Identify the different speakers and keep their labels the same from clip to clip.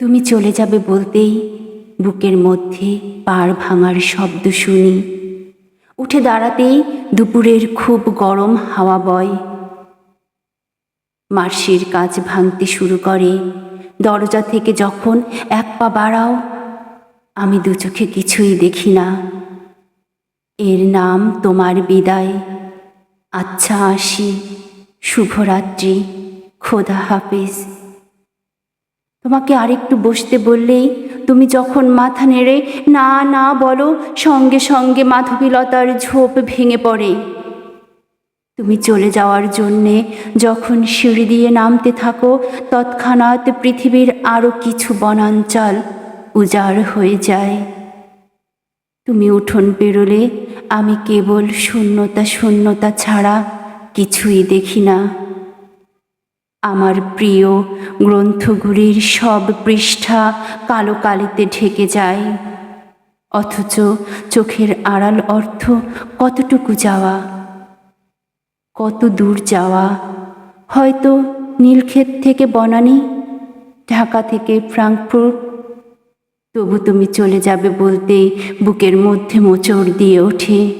Speaker 1: তুমি চলে যাবে বলতেই বুকের মধ্যে পাড় ভাঙার শব্দ শুনি। উঠে দাঁড়াতেই দুপুরের খুব গরম হাওয়া বয়। মার্শির কাজ ভাঙতে শুরু করে। দরজা থেকে যখন এক পা বাড়াও, আমি দু চোখে কিছুই দেখি না। এর নাম তোমার বিদায়। আচ্ছা আসি, শুভরাত্রি, খোদা হাফেজ। তোমাকে আরেকটু বসতে বললেই তুমি যখন মাথা নেড়ে, না না, বলো, সঙ্গে সঙ্গে মাধবীলতার ঝোপ ভেঙে পড়ে। তুমি চলে যাওয়ার জন্যে যখন সিঁড়ি দিয়ে নামতে থাকো, তৎক্ষণাৎ পৃথিবীর আরও কিছু বনাঞ্চল উজাড় হয়ে যায়। তুমি উঠোন পেরোলে, আমি কেবল শূন্যতা শূন্যতা ছাড়া কিছুই দেখি না। আমার প্রিয় গ্রন্থগুলির সব পৃষ্ঠা কালো কালিতে ঢেকে যায়। অথচ চোখের আড়াল অর্থ কতটুকু যাওয়া? কত দূর যাওয়া? হয়তো নীলক্ষেত থেকে বনানি, ঢাকা থেকে ফ্রাঙ্কফুর্ট। তবু তুমি চলে যাবে বলতেই বুকের মধ্যে মোচড় দিয়ে ওঠে।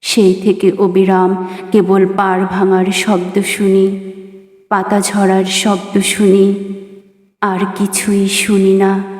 Speaker 1: সেই থেকে অবিরাম কেবল পাড় ভাঙার শব্দ শুনি। পাতা ঝরার শব্দ শুনি আর কিছুই শুনি না।